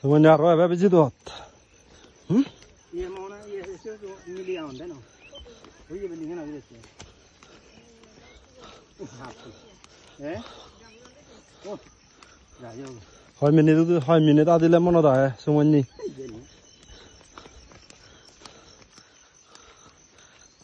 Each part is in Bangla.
Hon är röv över sitt åt. Mm? Ja, men hon är så miljarder nu. Hon är väl ingen av det. Hai minit itu, hai minit tadi lemon ada ya, semuanya.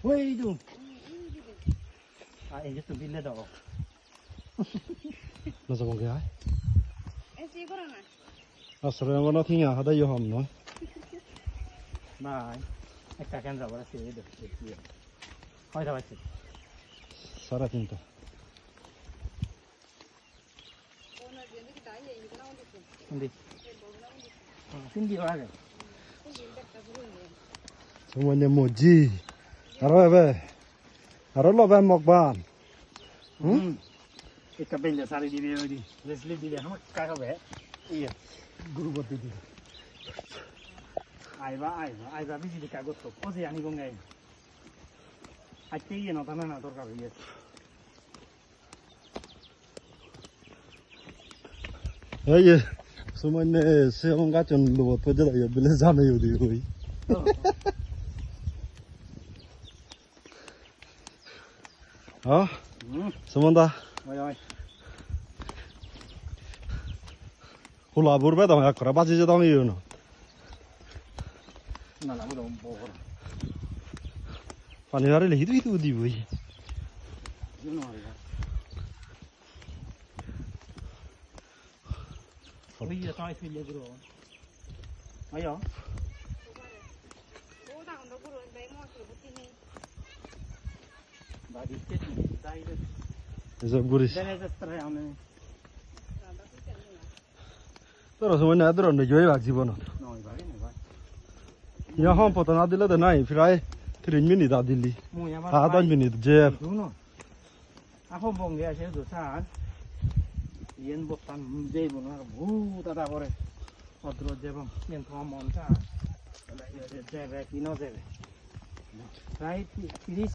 দেখে কবে ওই দু আর এই যে তুমি বিলে দাও nó sao cái এসে করো না asal yang mana tinggal ada yo ham no বাই একটা কেন যাব সে দেখতে হয় যাবাইছে সারা তিনটা ওনার জন্য কি তাই এই না ওদের hindi hindi আগে semuanya moji Arreve. Arrello ben mokban. Hmm. Ikka bella sari di veo di. Leslie di veo. Kaga be. Iya. Guru bote di. Aiba aiba aiba bisi di kago to. Ozi ani gongai. Ache iya no tanana torka be. Yes. Aye. Sumane se on gachon lo bote di la ya bile zame yo di hoy. Đó. Ừ. Sumonda. Oi oi. Hula burbe da ya kora bazi da ngi no. Na na mo bo. Pani nare le hidu hidu di bui. Oi ya tai fi le gro. Ayo. Odan da gro dai mo su butini. বুঝি নেই বাড়ি কে তাই রে eso guris দেনে যাত্রা আমি pero semuanya ada ronde joy bak jibono নয় ভাই নয় ভাই ya ham potan adile de nai firai 3 minit adili মুই আবার ah 10 minit jeb শুনো এখন বঙ্গে আছে দোসান ইয়েন বস্তান যেই বনো ভূ দাদা করে অদ্র যেবম ইয়েন তোমার মনটা যাবে কি ন যাবে প্রায় তিরিশ